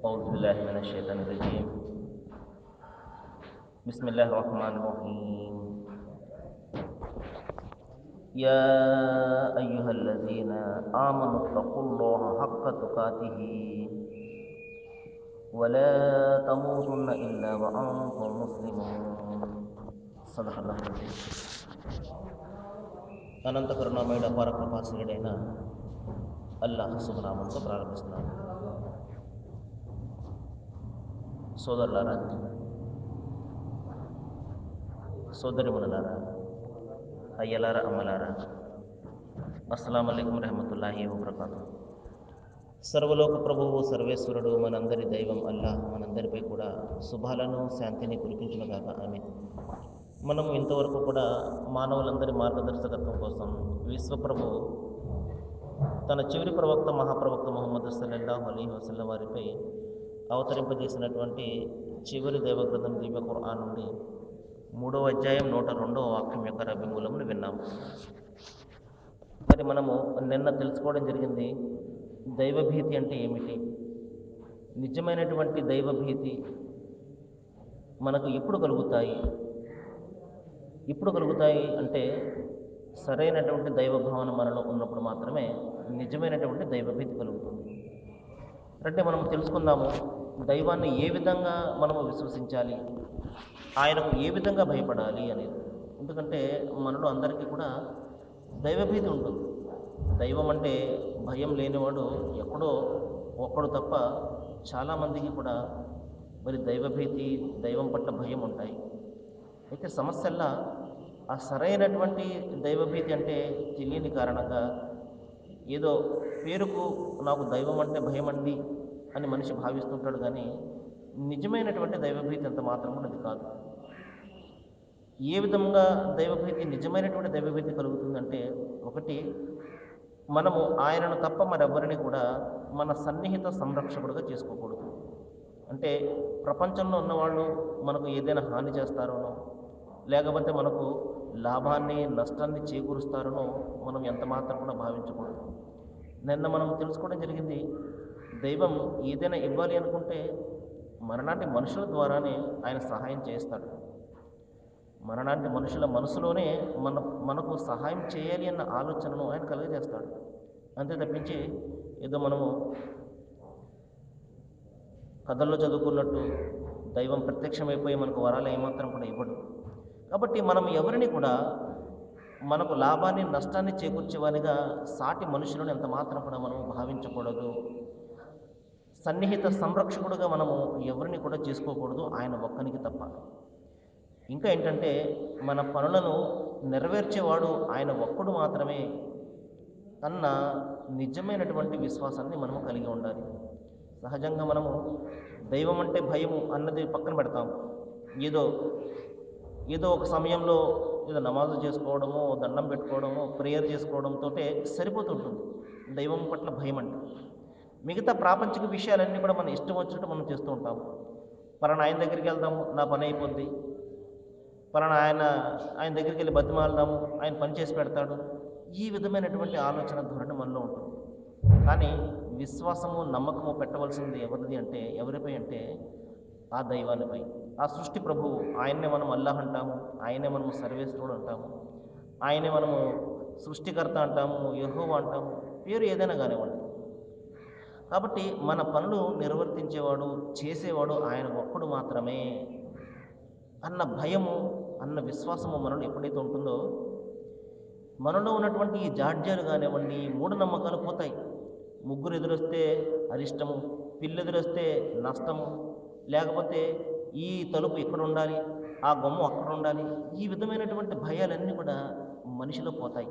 أعوذ بالله من الشيطان الرجيم بسم الله الرحمن الرحيم يا أيها الذين آمنوا اتقوا الله حق تقاته ولا تموتن إلا وأنتم مسلمون صدق الله العظيم అనంత కరుణామయుడ పరకృపాసురుడైన అల్లాహ్ శుభనామంతో ప్రారంభిస్తున్నాను సోదరులారా సోదరిమునులారా అయ్యలారా అమ్మలారా అస్సలం అయికం రహమతుల్లాహి వబర్కాతు సర్వలోక ప్రభువు సర్వేశ్వరుడు మనందరి దైవం అల్లాహ్ మనందరిపై కూడా శుభాలను శాంతిని కురిపించునుగాక ఆమె మనం ఇంతవరకు కూడా మానవులందరి మార్గదర్శకత్వం కోసం విశ్వప్రభు తన చివరి ప్రవక్త మహాప్రవక్త మొహమ్మద్ సల్లల్లాహు అలీ వసల్లం వారిపై అవతరింపజేసినటువంటి చివరి దైవగ్రంథం దివ్య ఖుర్ఆన్ నుండి మూడవ అధ్యాయం నూట రెండవ వాక్యం యొక్క రవిమూలమును విన్నాము మరి మనము నిన్న తెలుసుకోవడం జరిగింది దైవభీతి అంటే ఏమిటి? నిజమైనటువంటి దైవభీతి మనకు ఎప్పుడు కలుగుతాయి? ఇప్పుడు కలుగుతాయి అంటే సరైనటువంటి దైవ భావన మనలో ఉన్నప్పుడు మాత్రమే నిజమైనటువంటి దైవభీతి కలుగుతుంది. అంటే మనం తెలుసుకుందాము దైవాన్ని ఏ విధంగా మనము విశ్వసించాలి? ఆయనకు ఏ విధంగా భయపడాలి అనేది. ఎందుకంటే మనలో అందరికీ కూడా దైవభీతి ఉంటుంది. దైవం అంటే భయం లేనివాడు ఎక్కడో ఒక్కడు తప్ప చాలామందికి కూడా మరి దైవభీతి దైవం పట్ల భయం ఉంటాయి. అయితే సమస్యల్లా ఆ సరైనటువంటి దైవభీతి అంటే తెలియని కారణంగా ఏదో పేరుకు నాకు దైవం అంటే భయం అండి అని మనిషి భావిస్తుంటాడు కానీ నిజమైనటువంటి దైవభీతి అంత మాత్రం కూడా అది కాదు. ఏ విధంగా దైవభీతి నిజమైనటువంటి దైవభీతి కలుగుతుందంటే ఒకటి మనము ఆయనను తప్ప మరెవరిని కూడా మన సన్నిహిత సంరక్షకుడుగా చేసుకోకూడదు. అంటే ప్రపంచంలో ఉన్నవాళ్ళు మనకు ఏదైనా హాని చేస్తారోనో లేకపోతే మనకు లాభాన్ని నష్టాన్ని చేకూరుస్తారనో మనం ఎంత మాత్రం కూడా భావించకూడదు. నిన్న మనం తెలుసుకోవడం జరిగింది దైవం ఏదైనా ఇవ్వాలి అనుకుంటే మనలాంటి మనుషుల ద్వారానే ఆయన సహాయం చేస్తాడు. మనలాంటి మనుషుల మనసులోనే మన మనకు సహాయం చేయాలి అన్న ఆలోచనను ఆయన కలుగజేస్తాడు. అంతే తప్పించి ఏదో మనము కథల్లో చదువుకున్నట్టు దైవం ప్రత్యక్షమైపోయి మనకు వరాలు ఏమాత్రం కూడా ఇవ్వడు. కాబట్టి మనం ఎవరిని కూడా మనకు లాభాన్ని నష్టాన్ని చేకూర్చేవారిగా సాటి మనుషులను ఎంత మాత్రం కూడా మనం భావించకూడదు. సన్నిహిత సంరక్షకుడుగా మనము ఎవరిని కూడా చేసుకోకూడదు ఆయన ఒక్కనికి తప్ప. ఇంకా ఏంటంటే మన పనులను నెరవేర్చేవాడు ఆయన ఒక్కడు మాత్రమే అన్న నిజమైనటువంటి విశ్వాసాన్ని మనము కలిగి ఉండాలి. సహజంగా మనము దైవం అంటే భయము అన్నది పక్కన పెడతాం. ఏదో ఏదో ఒక సమయంలో ఏదో నమాజు చేసుకోవడమో దండం పెట్టుకోవడమో ప్రేయర్ చేసుకోవడంతో సరిపోతుంటుంది. దైవం పట్ల భయం అంటే మిగతా ప్రాపంచిక విషయాలన్నీ కూడా మనం ఇష్టం వచ్చినట్టు మనం చేస్తూ ఉంటాము. పలానా ఆయన దగ్గరికి వెళ్దాము నా పని అయిపోద్ది. పలానా ఆయన ఆయన దగ్గరికి వెళ్ళి బతిమాలదాము ఆయన పని చేసి పెడతాడు. ఈ విధమైనటువంటి ఆలోచన ధోరణి మనలో ఉంటుంది. కానీ విశ్వాసము నమ్మకము పెట్టవలసింది ఎవరిది అంటే ఎవరిపై అంటే ఆ దైవానిపై. ఆ సృష్టి ప్రభువు ఆయన్నే మనం అల్లాహ్ అంటాము ఆయనే మనము సర్వేశ్వరుడు అంటాము ఆయనే మనము సృష్టికర్త అంటాము యహో అంటాము పేరు ఏదైనా కానివ్వండి. కాబట్టి మన పనులు నిర్వర్తించేవాడు చేసేవాడు ఆయన ఒక్కడు మాత్రమే. అన్న భయము అన్న విశ్వాసము మనలో ఎప్పుడైతే ఉంటుందో మనలో ఉన్నటువంటి ఈ జాడ్యాలు కానివ్వండి మూఢనమ్మకాలు పోతాయి. ముగ్గురు ఎదురొస్తే అరిష్టము పిల్లు ఎదురొస్తే నష్టము లేకపోతే ఈ తలుపు ఇక్కడ ఉండాలి ఆ గొమ్మ అక్కడ ఉండాలి ఈ విధమైనటువంటి భయాలన్నీ కూడా మనిషిలో పోతాయి.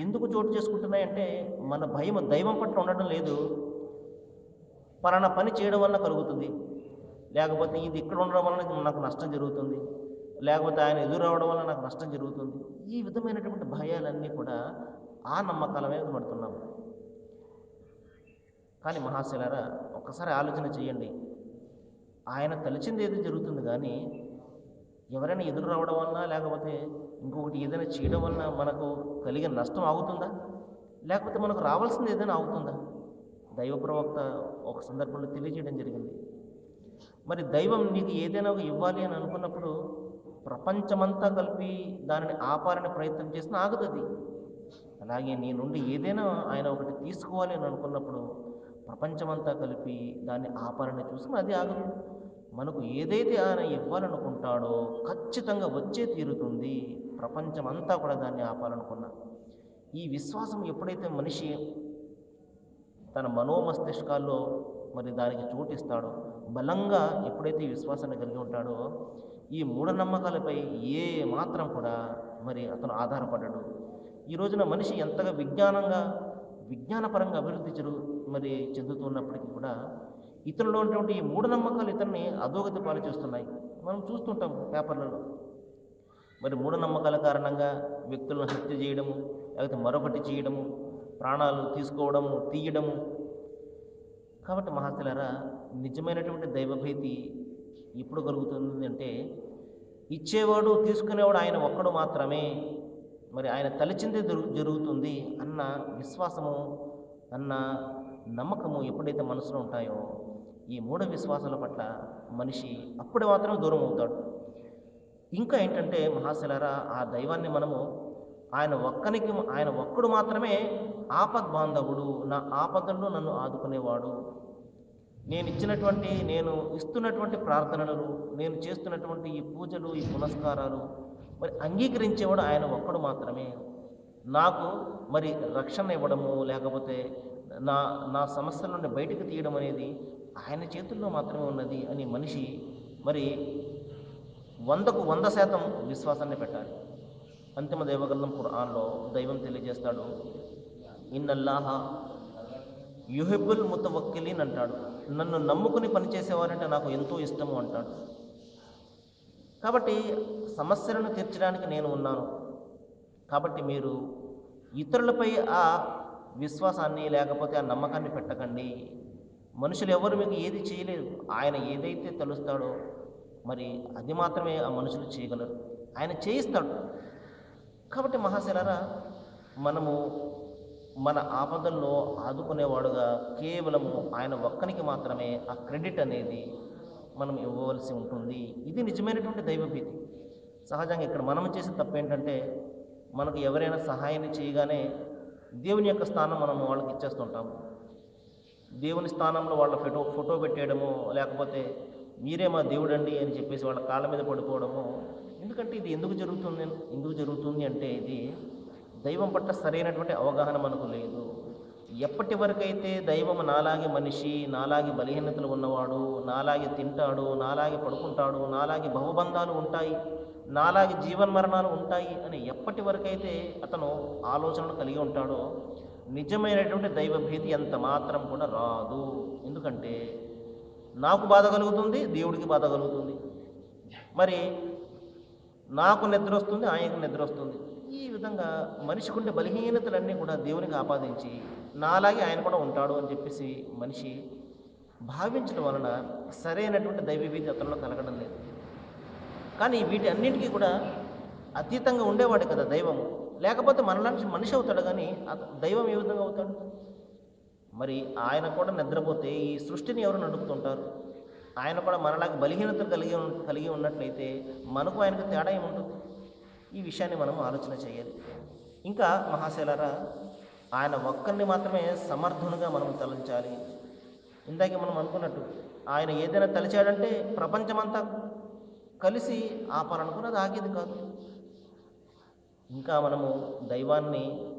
ఎందుకు చోటు చేసుకుంటున్నాయంటే మన భయం దైవం పట్ల ఉండడం లేదు. పలానా పని చేయడం వల్ల కలుగుతుంది. లేకపోతే ఇది ఇక్కడ ఉండడం వల్ల నాకు నష్టం జరుగుతుంది. లేకపోతే ఆయన ఎదురు రావడం వల్ల నాకు నష్టం జరుగుతుంది. ఈ విధమైనటువంటి భయాలన్నీ కూడా ఆ నమ్మకాల మీద పడుతున్నాము. కానీ మహాశిలారా ఒక్కసారి ఆలోచన చేయండి. ఆయన తలిచింది ఏదో జరుగుతుంది కానీ ఎవరైనా ఎదురు రావడం వలన లేకపోతే ఇంకొకటి ఏదైనా చేయడం వలన మనకు కలిగే నష్టం ఆగుతుందా? లేకపోతే మనకు రావాల్సింది ఏదైనా ఆగుతుందా? దైవ ప్రవక్త ఒక సందర్భంలో తెలియజేయడం జరిగింది. మరి దైవం నీకు ఏదైనా ఒక ఇవ్వాలి అని అనుకున్నప్పుడు ప్రపంచమంతా కలిపి దానిని ఆపాలని ప్రయత్నం చేసినా అది. అలాగే నీ నుండి ఏదైనా ఆయన ఒకటి తీసుకోవాలి అని అనుకున్నప్పుడు ప్రపంచమంతా కలిపి దాన్ని ఆపాలని చూసుకుని అది ఆగదు. మనకు ఏదైతే ఆయన ఇవ్వాలనుకుంటాడో ఖచ్చితంగా వచ్చే తీరుతుంది. ప్రపంచమంతా కూడా దాన్ని ఆపాలనుకున్నా. ఈ విశ్వాసం ఎప్పుడైతే మనిషి తన మనోమస్తిష్కాల్లో మరి దానికి చోటిస్తాడో బలంగా ఎప్పుడైతే ఈ విశ్వాసాన్ని కలిగి ఉంటాడో ఈ మూఢనమ్మకాలపై ఏ మాత్రం కూడా మరి అతను ఆధారపడ్డాడు ఈ రోజున మనిషి ఎంతగా విజ్ఞానంగా విజ్ఞానపరంగా అభివృద్ధి చెరు మరి చెందుతున్నప్పటికీ కూడా ఇతరులో ఉన్నటువంటి ఈ మూఢనమ్మకాలు ఇతన్ని అధోగతి పాలు చేస్తున్నాయి. మనం చూస్తుంటాం పేపర్లలో. మరి మూఢనమ్మకాల కారణంగా వ్యక్తులను హత్య చేయడము లేకపోతే మరొకటి చేయడము ప్రాణాలు తీసుకోవడము తీయడము కాబట్టి మహాశిలారా నిజమైనటువంటి దైవభీతి ఎప్పుడు కలుగుతుంది అంటే ఇచ్చేవాడు తీసుకునేవాడు ఆయన ఒక్కడు మాత్రమే. మరి ఆయన తలచిందే జరుగు జరుగుతుంది అన్న విశ్వాసము అన్న నమ్మకము ఎప్పుడైతే మనసులో ఉంటాయో ఈ మూఢ విశ్వాసాల పట్ల మనిషి అప్పుడు మాత్రమే దూరం అవుతాడు. ఇంకా ఏంటంటే మహాశిలారా ఆ దైవాన్ని మనము ఆయన ఒక్కనికి ఆయన ఒక్కడు మాత్రమే ఆపద్ బాంధవుడు నా ఆపదల్లో నన్ను ఆదుకునేవాడు. నేను ఇచ్చినటువంటి నేను ఇస్తున్నటువంటి ప్రార్థనలు నేను చేస్తున్నటువంటి ఈ పూజలు ఈ పునస్కారాలు మరి అంగీకరించేవాడు ఆయన ఒక్కడు మాత్రమే. నాకు మరి రక్షణ ఇవ్వడము లేకపోతే నా నా సమస్యల నుండి బయటకు తీయడం అనేది ఆయన చేతుల్లో మాత్రమే ఉన్నది అని మనిషి మరి వందకు వంద శాతం విశ్వాసాన్ని పెట్టాలి. అంతిమ దైవగల్లం ఖురాన్లో దైవం తెలియజేస్తాడు. ఇన్నల్లాహ యుహిబుల్ ముతవక్కిలీన్ అంటాడు. నన్ను నమ్ముకుని పనిచేసేవారంటే నాకు ఎంతో ఇష్టము అంటాడు. కాబట్టి సమస్యలను తీర్చడానికి నేను ఉన్నాను. కాబట్టి మీరు ఇతరులపై ఆ విశ్వాసాన్ని లేకపోతే ఆ నమ్మకాన్ని పెట్టకండి. మనుషులు ఎవరు మీకు ఏది చేయలేరు. ఆయన ఏదైతే తలుస్తాడో మరి అది మాత్రమే ఆ మనుషులు చేయగలరు. ఆయన చేయిస్తాడు. కాబట్టి మహాశిలారా మనము మన ఆపదల్లో ఆదుకునేవాడుగా కేవలము ఆయన ఒక్కనికి మాత్రమే ఆ క్రెడిట్ అనేది మనం ఇవ్వవలసి ఉంటుంది. ఇది నిజమైనటువంటి దైవభీతి. సహజంగా ఇక్కడ మనం చేసే తప్పు ఏంటంటే మనకు ఎవరైనా సహాయాన్ని చేయగానే దేవుని యొక్క స్థానం మనం వాళ్ళకి ఇచ్చేస్తుంటాము. దేవుని స్థానంలో వాళ్ళ ఫోటో ఫోటో పెట్టేయడము లేకపోతే మీరే మా దేవుడండి అని చెప్పేసి వాళ్ళ కాళ్ళ మీద పడిపోవడము ఎందుకంటే ఇది ఎందుకు జరుగుతుంది? ఎందుకు జరుగుతుంది అంటే ఇది దైవం పట్ల సరైనటువంటి అవగాహన మనకు లేదు. ఎప్పటి వరకైతే దైవం నాలాగే మనిషి నాలాగే బలహీనతలు ఉన్నవాడు నాలాగే తింటాడు నాలాగే పడుకుంటాడు నాలాగే భవబంధాలు ఉంటాయి నాలాగే జీవన్మరణాలు ఉంటాయి అని ఎప్పటి వరకైతే అతను ఆలోచనలు కలిగి ఉంటాడో నిజమైనటువంటి దైవభీతి ఎంత మాత్రం కూడా రాదు. ఎందుకంటే నాకు బాధ కలుగుతుంది దేవుడికి బాధ కలుగుతుంది. మరి నాకు నిద్ర వస్తుంది ఆయనకు నిద్ర వస్తుంది. ఈ విధంగా మనిషికి ఉండే బలహీనతలన్నీ కూడా దేవునికి ఆపాదించి నాలాగే ఆయన కూడా ఉంటాడు అని చెప్పేసి మనిషి భావించడం వలన సరైనటువంటి దైవభీతి అతనిలో కలగడం లేదు. కానీ వీటి అన్నింటికీ కూడా అతీతంగా ఉండేవాడు కదా దైవము లేకపోతే మనలాంటి మనిషి అవుతాడు కానీ దైవం ఏ విధంగా అవుతాడు? మరి ఆయన కూడా నిద్రపోతే ఈ సృష్టిని ఎవరు నడుపుతుంటారు? ఆయన కూడా మనలాగా బలహీనతలు కలిగి కలిగి ఉన్నట్లయితే మనకు ఆయనకు తేడా ఏముంటుంది? ఈ విషయాన్ని మనం ఆలోచన చేయాలి. ఇంకా మహాశైలరా ఆయన ఒక్కరిని మాత్రమే సమర్థునిగా మనం తలంచాలి. ఇందాక మనం అనుకున్నట్టు ఆయన ఏదైనా తలిచాడంటే ప్రపంచమంతా కలిసి ఆపాలనుకున్నది ఆగేది కాదు. ఇంకా మనము దైవాన్ని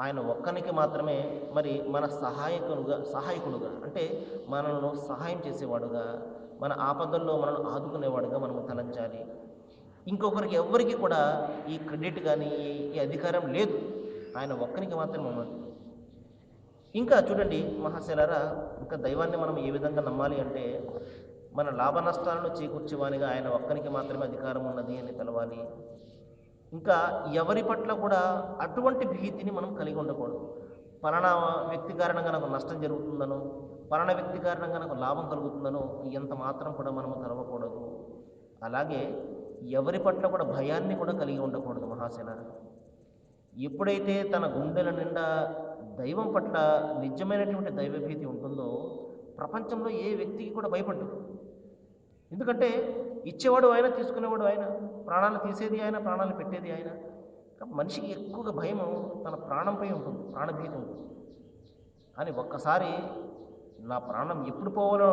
ఆయన ఒక్కనికి మాత్రమే మరి మన సహాయకుడుగా సహాయకుడుగా అంటే మనల్ని సహాయం చేసేవాడుగా మన ఆపదల్లో మనల్ని ఆదుకునేవాడుగా మనము తలంచాలి. ఇంకొకరికి ఎవ్వరికి కూడా ఈ క్రెడిట్ కానీ ఈ అధికారం లేదు. ఆయన ఒక్కనికి మాత్రమే ఉన్నది. ఇంకా చూడండి మహాశైలరా ఇంకా దైవాన్ని మనం ఏ విధంగా నమ్మాలి అంటే మన లాభ నష్టాలను చేకూర్చేవానిగా ఆయన ఒక్కరికి మాత్రమే అధికారం ఉన్నది అని తెలవాలి. ఇంకా ఎవరి పట్ల కూడా అటువంటి భీతిని మనం కలిగి ఉండకూడదు. పలానా వ్యక్తి కారణంగా నాకు నష్టం జరుగుతుందనో పలానా వ్యక్తి కారణంగా నాకు లాభం కలుగుతుందనో ఎంత మాత్రం కూడా మనము తెలవకూడదు. అలాగే ఎవరి పట్ల కూడా భయాన్ని కూడా కలిగి ఉండకూడదు మహాసేన. ఎప్పుడైతే తన గుండెల నిండా దైవం పట్ల నిజమైనటువంటి దైవభీతి ఉంటుందో ప్రపంచంలో ఏ వ్యక్తికి కూడా భయపడ్డు ఎందుకంటే ఇచ్చేవాడు ఆయన తీసుకునేవాడు ఆయన ప్రాణాలు తీసేది ఆయన ప్రాణాలు పెట్టేది ఆయన. మనిషికి ఎక్కువగా భయం తన ప్రాణంపై ఉంటుంది ప్రాణభీతి ఉంటుంది. కానీ ఒక్కసారి నా ప్రాణం ఎప్పుడు పోవాలో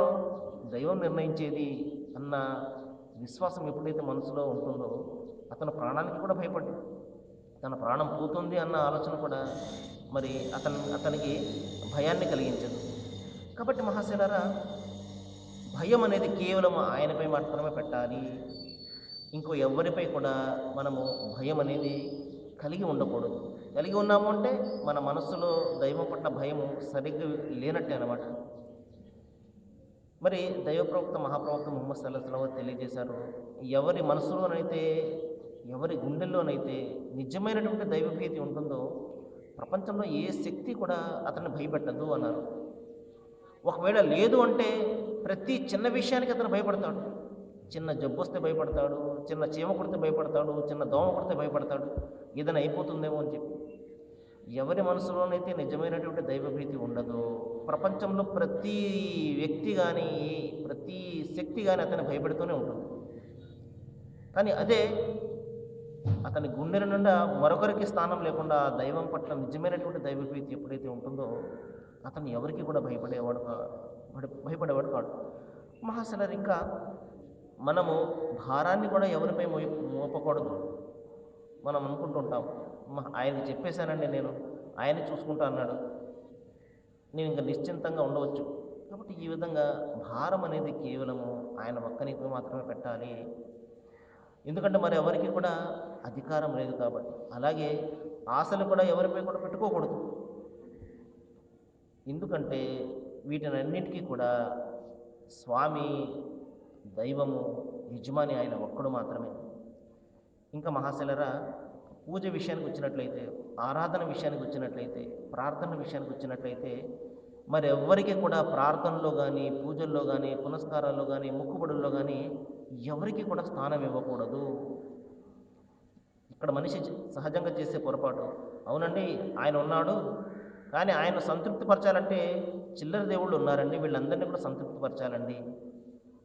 దైవం నిర్ణయించేది అన్న విశ్వాసం ఎప్పుడైతే మనసులో ఉంటుందో అతను ప్రాణానికి కూడా భయపడ్డాడు. తన ప్రాణం పోతుంది అన్న ఆలోచన కూడా మరి అతను అతనికి భయాన్ని కలిగించదు. కాబట్టి మహాశిలరా భయం అనేది కేవలం ఆయనపై మాత్రమే పెట్టాలి. ఇంకో ఎవరిపై కూడా మనము భయం అనేది కలిగి ఉండకూడదు. కలిగి ఉన్నాము అంటే మన మనస్సులో దైవం పట్ల భయము సరిగ్గా లేనట్టే అనమాట మరి దైవ ప్రవక్త మహాప్రవక్త ముహమ్మద్ సల్లాహం తెలియజేశారు ఎవరి మనసులోనైతే ఎవరి గుండెల్లోనైతే నిజమైనటువంటి దైవభీతి ఉంటుందో ప్రపంచంలో ఏ శక్తి కూడా అతన్ని భయపెట్టదు అన్నారు. ఒకవేళ లేదు అంటే ప్రతి చిన్న విషయానికి అతను భయపడతాడు. చిన్న జబ్బు వస్తే భయపడతాడు చిన్న చీమ కొడితే భయపడతాడు చిన్న దోమ కొడితే భయపడతాడు. ఏదైనా అయిపోతుందేమో అని చెప్పి. ఎవరి మనసులోనైతే నిజమైనటువంటి దైవభీతి ఉండదో ప్రపంచంలో ప్రతి వ్యక్తి కానీ ప్రతి శక్తి కానీ అతన్ని భయపెడుతూనే ఉంటుంది. కానీ అదే అతని గుండెల నుండా మరొకరికి స్థానం లేకుండా దైవం పట్ల నిజమైనటువంటి దైవభీతి ఎప్పుడైతే ఉంటుందో అతను ఎవరికి కూడా భయపడేవాడు వాడు భయపడేవాడు కాడు. మహాశలర్ ఇంకా మనము భారాన్ని కూడా ఎవరిపై మోయ మోపకూడదు. మనం అనుకుంటుంటాం "మ- ఆయనకి చెప్పేశానండి నేను ఆయన చూసుకుంటా అన్నాడు. నేను ఇంకా నిశ్చింతంగా ఉండవచ్చు. కాబట్టి ఈ విధంగా భారం అనేది కేవలము ఆయన ఒక్కనికి మాత్రమే పెట్టాలి. ఎందుకంటే మరి ఎవరికి కూడా అధికారం లేదు కాబట్టి. అలాగే ఆశలు కూడా ఎవరిపై కూడా పెట్టుకోకూడదు. ఎందుకంటే వీటినన్నిటికీ కూడా స్వామి దైవము యజమాని ఆయన ఒక్కడు మాత్రమే. ఇంకా మహాశలరా పూజ విషయానికి వచ్చినట్లయితే ఆరాధన విషయానికి వచ్చినట్లయితే ప్రార్థన విషయానికి వచ్చినట్లయితే మరి ఎవ్వరికి కూడా ప్రార్థనలో కానీ పూజల్లో కానీ పునస్కారాల్లో కానీ ముక్కుబడుల్లో కానీ ఎవరికి కూడా స్థానం ఇవ్వకూడదు. ఇక్కడ మనిషి సహజంగా చేసే పొరపాటు. అవునండి ఆయన ఉన్నాడు కానీ ఆయన సంతృప్తిపరచాలంటే చిల్లర దేవుళ్ళు ఉన్నారండి వీళ్ళందరినీ కూడా సంతృప్తిపరచాలండి.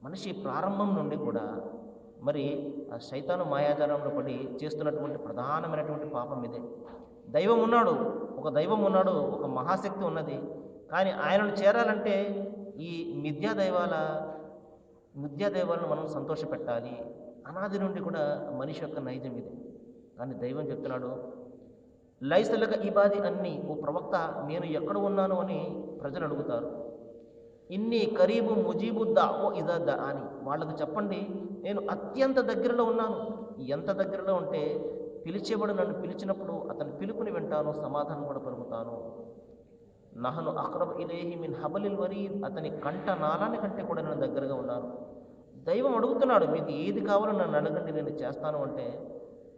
మనిషి ప్రారంభం నుండి కూడా మరి ఆ శైతాను మాయాజాలంలో పడి చేస్తున్నటువంటి ప్రధానమైనటువంటి పాపం ఇదే. దైవం ఉన్నాడు ఒక దైవం ఉన్నాడు ఒక మహాశక్తి ఉన్నది. కానీ ఆయనను చేరాలంటే ఈ మిథ్యా దైవాల మిథ్యా దైవాలను మనం సంతోషపెట్టాలి. అనాది నుండి కూడా మనిషి యొక్క నైజం ఇది. కానీ దైవం చెప్తున్నాడు లైసలక ఇబాది అన్ని ఓ ప్రవక్త నేను ఎక్కడ ఉన్నాను? అని ప్రజలు అడుగుతారు. ఇన్ని కరీబు ముజీబు దా ఓ ఇదా దా అని వాళ్ళకు చెప్పండి నేను అత్యంత దగ్గరలో ఉన్నాను. ఎంత దగ్గరలో ఉంటే పిలిచేవాడు నన్ను పిలిచినప్పుడు అతని పిలుపుని వింటాను సమాధానం కూడా పలుకుతాను నహను అక్రబ్ ఇలేహి మిన్ హబలిల్ వరీద్. అతని కంట నాలాని కంటే కూడా నేను దగ్గరగా ఉన్నాను. దైవం అడుగుతున్నాడు మీకు ఏది కావాలో నన్ను అడగండి నేను చేస్తాను అంటే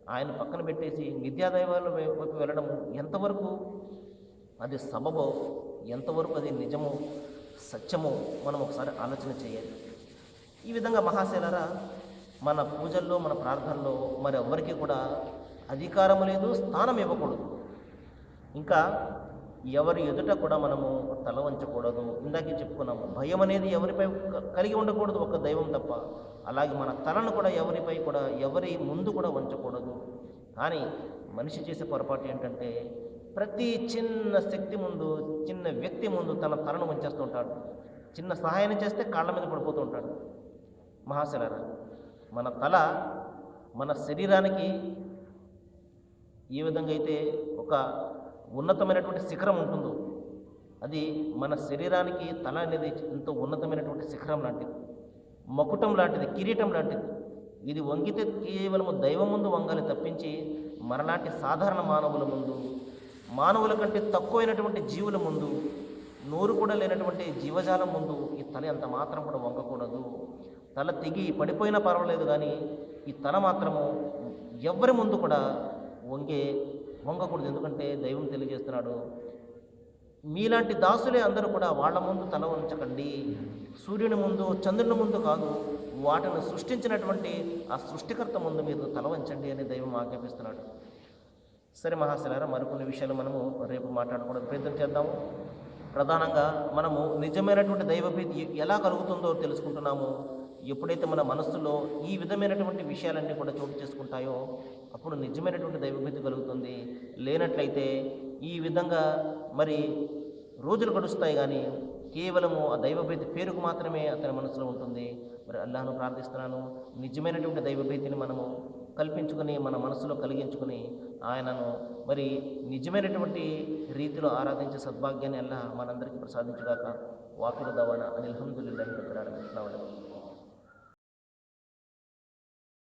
ఆయన పక్కన పెట్టేసి నిద్యాదైవాల వైపు వెళ్ళడం ఎంతవరకు అది సబబో ఎంతవరకు అది నిజమో సత్యమో మనం ఒకసారి ఆలోచన చేయాలి. ఈ విధంగా మహాశైలరా మన పూజల్లో మన ప్రార్థనలో మరి ఎవ్వరికీ కూడా అధికారం లేదు స్థానం ఇవ్వకూడదు ఇంకా ఎవరి ఎదుట కూడా మనము తల వంచకూడదు. ఇందాకే చెప్పుకున్నాము భయం అనేది ఎవరిపై కలిగి ఉండకూడదు ఒక దైవం తప్ప. అలాగే మన తలను కూడా ఎవరిపై కూడా ఎవరి ముందు కూడా వంచకూడదు. కానీ మనిషి చేసే పొరపాటు ఏంటంటే ప్రతి చిన్న శక్తి ముందు చిన్న వ్యక్తి ముందు తన తలను వంచేస్తూ ఉంటాడు. చిన్న సహాయం చేస్తే కాళ్ళ మీద పడిపోతూ ఉంటాడు. మహాశలరా మన తల మన శరీరానికి ఏ విధంగా అయితే ఒక ఉన్నతమైనటువంటి శిఖరం ఉంటుందో అది మన శరీరానికి తల అనేది ఎంతో ఉన్నతమైనటువంటి శిఖరం లాంటిది మకుటం లాంటిది కిరీటం లాంటిది. ఇది వంగితే కేవలము దైవం ముందు వంగాలి తప్పించి మనలాంటి సాధారణ మానవుల ముందు మానవుల కంటే తక్కువైనటువంటి జీవుల ముందు నోరు కూడా లేనటువంటి జీవజాలం ముందు ఈ తల ఎంత మాత్రం కూడా వంగకూడదు. తల తెగి పడిపోయినా పర్వాలేదు కానీ ఈ తల మాత్రము ఎవ్వరి ముందు కూడా వంగే వంగకూడదు. ఎందుకంటే దైవం తెలియజేస్తున్నాడు మీలాంటి దాసులే అందరూ కూడా వాళ్ళ ముందు తల ఉంచకండి సూర్యుని ముందు చంద్రుని ముందు కాదు వాటిని సృష్టించినటువంటి ఆ సృష్టికర్త ముందు మీరు తల వంచండి అని దైవం ఆజ్ఞాపిస్తున్నాడు. సరే మహాశిలారా మరికొన్ని విషయాలు మనము రేపు మాట్లాడుకోవడం ప్రయత్నం చేద్దాము. ప్రధానంగా మనము నిజమైనటువంటి దైవభీతి ఎలా కలుగుతుందో తెలుసుకుంటున్నాము. ఎప్పుడైతే మన మనస్సులో ఈ విధమైనటువంటి విషయాలన్నీ కూడా చోటు చేసుకుంటాయో అప్పుడు నిజమైనటువంటి దైవభీతి కలుగుతుంది. లేనట్లయితే ఈ విధంగా మరి రోజులు గడుస్తాయి కానీ కేవలము ఆ దైవభీతి పేరుకు మాత్రమే అతని మనసులో ఉంటుంది. మరి అల్లాహను ప్రార్థిస్తున్నాను. నిజమైనటువంటి దైవభీతిని మనము కల్పించుకొని మన మనసులో కలిగించుకొని ఆయనను మరి నిజమైనటువంటి రీతిలో ఆరాధించే సద్భాగ్యాన్ని అల్లా మనందరికీ ప్రసాదించుగాక. వాకిల దవాన అని అల్హమ్దుల్లాహి